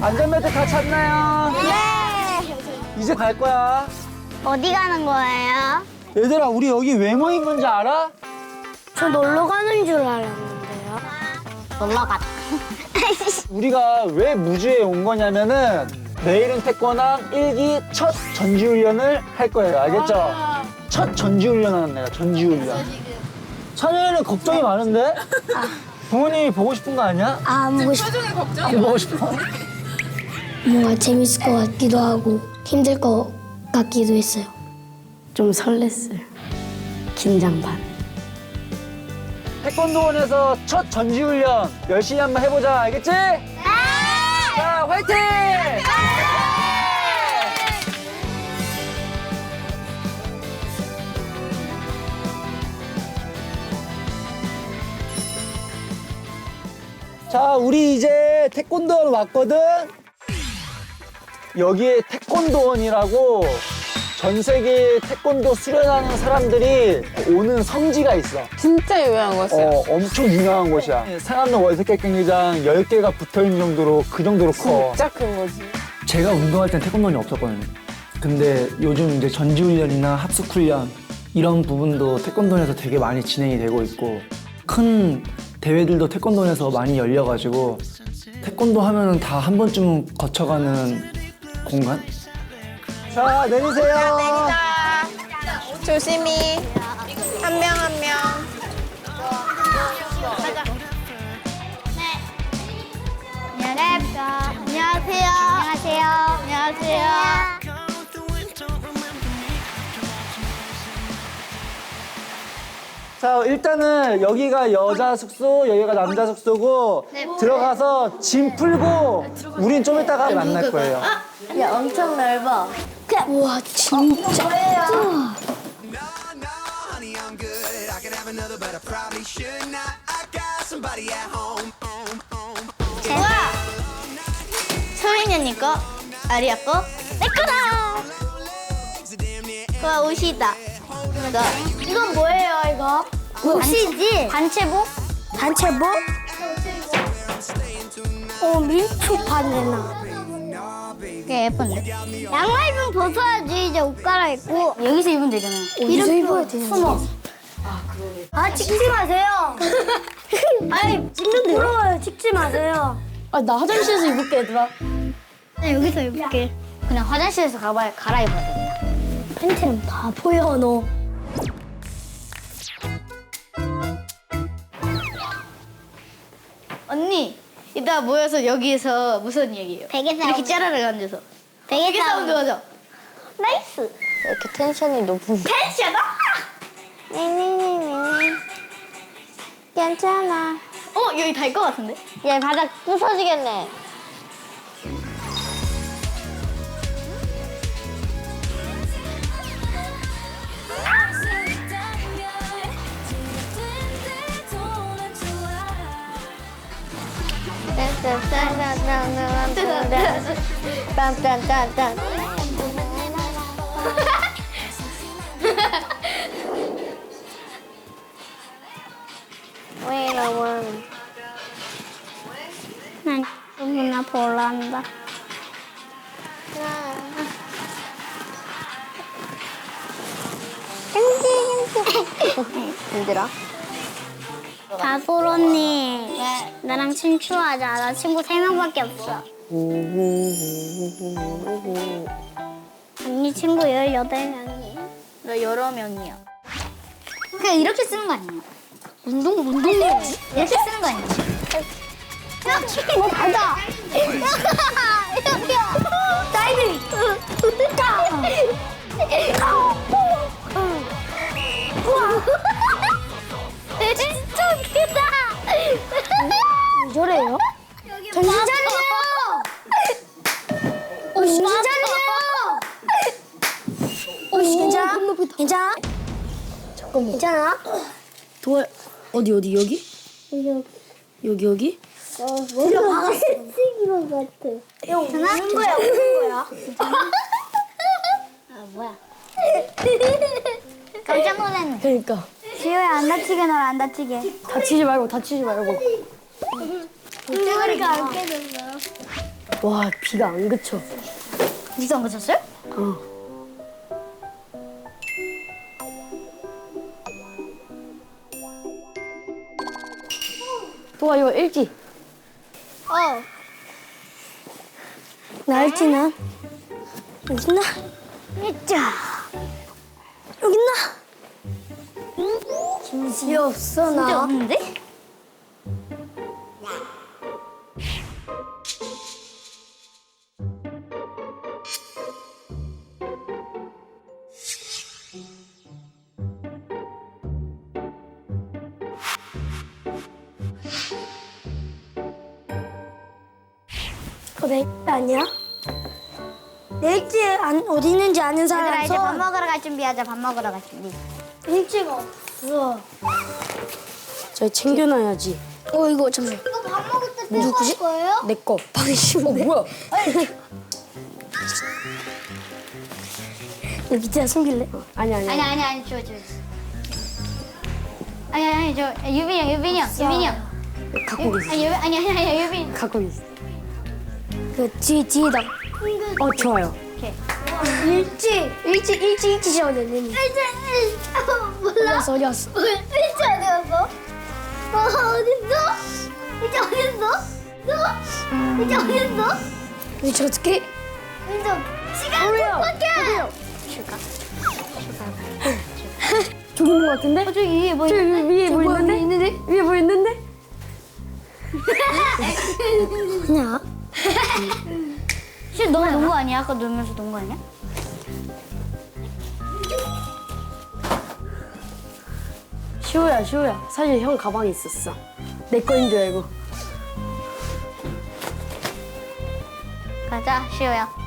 안전벨트 다 찼나요? 네. 이제 갈 거야. 어디 가는 거예요? 얘들아, 우리 여기 왜 모인 건지 알아? 저 놀러 가는 줄 알았는데요. 놀러 갔다. 우리가 왜 무주에 온 거냐면은 내일은 태권왕 일기첫 전지훈련을 할 거예요. 알겠죠? 첫 전지훈련 하는 내가 전지훈련. 찬현이는 걱정이 많은데? 부모님이 보고 싶은 거 아니야? 아, 보고 싶안 보고 싶어? 뭔가 재밌을 것 같기도 하고 힘들 것 같기도 했어요. 좀 설렜어요. 긴장 반. 태권도원에서 첫 전지훈련 열심히 한번 해보자. 알겠지? 네! 자, 화이팅! 자, 우리 이제 태권도원 왔거든? 여기에 태권도원이라고 전 세계 태권도 수련하는 사람들이 오는 성지가 있어. 진짜 유명한 곳이야. 어, 엄청 유명한 곳이야. 상암동 월드컵 경기장 10개가 붙어 있는 정도로 그 정도로 커. 진짜 큰 거지. 제가 운동할 땐 태권도원이 없었거든요. 근데 요즘 이제 전지훈련이나 합숙훈련 이런 부분도 태권도원에서 되게 많이 진행이 되고 있고 큰 대회들도 태권도원에서 많이 열려가지고 태권도 하면은 다 한 번쯤은 거쳐가는 공간? 자, 내리세요. 조심히 한 명 한 명. 안녕하세요. 안녕하세요. 안녕하세요. 자, 일단은 여기가 여자 숙소, 여기가 남자 숙소고 들어가서 짐 풀고 우린 좀 이따가 만날 거예요. 야, 엄청 넓어. 우와, 진짜. 우와. honey, I'm good. I could have another, but I probably should not. I got somebody at home. home, home. 우와! 소민이 언니 거, 아리아 거, 내 거다! 그거 옷이다. 이거. 이건 뭐예요, 이거? 옷이지? 단체복? 단체복? 어, 민초 바네나. 꽤 예쁜데? 양말 좀 벗어야지, 이제 옷 갈아입고. 여기서 입으면 되잖아. 어디서 입어야 되는 숨어. 아, 찍지 마세요. 아니, 찍는데. 부러워요, 찍지 마세요. 아, 나 화장실에서 입을게, 얘들아. 나 여기서 입을게. 그냥 화장실에서 가봐야 갈아입어야 돼. 팬티는 바보야, 너. 언니, 이따 모여서 여기에서 무슨 얘기예요? 베개 사운드. 이렇게 짜라락 앉아서. 베개 베개 사운드 사운드. 하자. 나이스. 이렇게 텐션이 높은. 텐션아? 니니니니. 괜찮아. 어, 여기 달 것 같은데? 얘 바닥 부서지겠네. 딴딴딴딴. 왜 이러고 난 누구나 볼란다. 힘들어? 다솔 언니, 나랑 친추하자. 나 친구 세 명밖에 없어. 언니 친구 18명이에요. 나 여러 명이야. 그냥 이렇게 쓰는 거 아니에요? 운동, 운동. 이렇게 쓰는 거 아니에요? 야, 뭐 가자. 야, 다이 괜찮아? 잠깐만. 괜찮아? 도와, 어디, 어디, 여기? 여기, 여기? 머리가 박았어. 찍은 것 같아. 형, 우는 거야, 우는 거야. 아, 뭐야. 깜짝 놀랐네. 그러니까. 지효야, 안 다치게 놀아, 안 다치게. 다치지 말고, 다치지 말고. 쭈그리가 안 깨졌어. 와 비가 안 그쳐. 니가 안 그쳤어요? 도아 이거 읽지. 어. 나 읽지는 여기 있나? 있자. 여기 있나? 김치 없어 진짜 나. 없는데? 그거 내 읽지 아니야? 내 읽지 안, 어디 있는지 아는 사람 얘들아 이제 밥 손. 먹으러 갈 준비하자. 밥 먹으러 갈 준비. 읽지가 없어. 저 챙겨놔야지. 어 이거 잠시만. 이거 밥 먹을 때 누구지? 거예요? 내 거. 씌우네. 어 뭐야? 여기 밑에다 숨길래? 어, 아니 아니. 아니 아니 아니 줘 줘. 아니 아니 저 유빈이 형 유빈이 형 유빈이 형. 갖고 있어. 아니 유빈 아니 아니 아니 유빈. 갖고 있어. 그 뒤 뒤에다. 어 좋아요. 오케이. 일지 일지 일지 일지 시작하네 일자 일 몰라. 어디 갔어? 일자 어디 갔어? 어 어딨어? 일자 어딨어? 너? 일자 어딨어? 일지 어떻게? 일자 시간. 못 줄까? 있는 거 같은데? 어 저기 위에 뭐 저기? 위에 뭐 뭐야, 있는데? 위에 뭐 있는데? 뭐냐? 실 너무 논거 아니야? 아까 놀면서 논 거 아니야? 시호야 시호야 사실 형 가방에 있었어 내 거인 줄 알고 가자 시호야.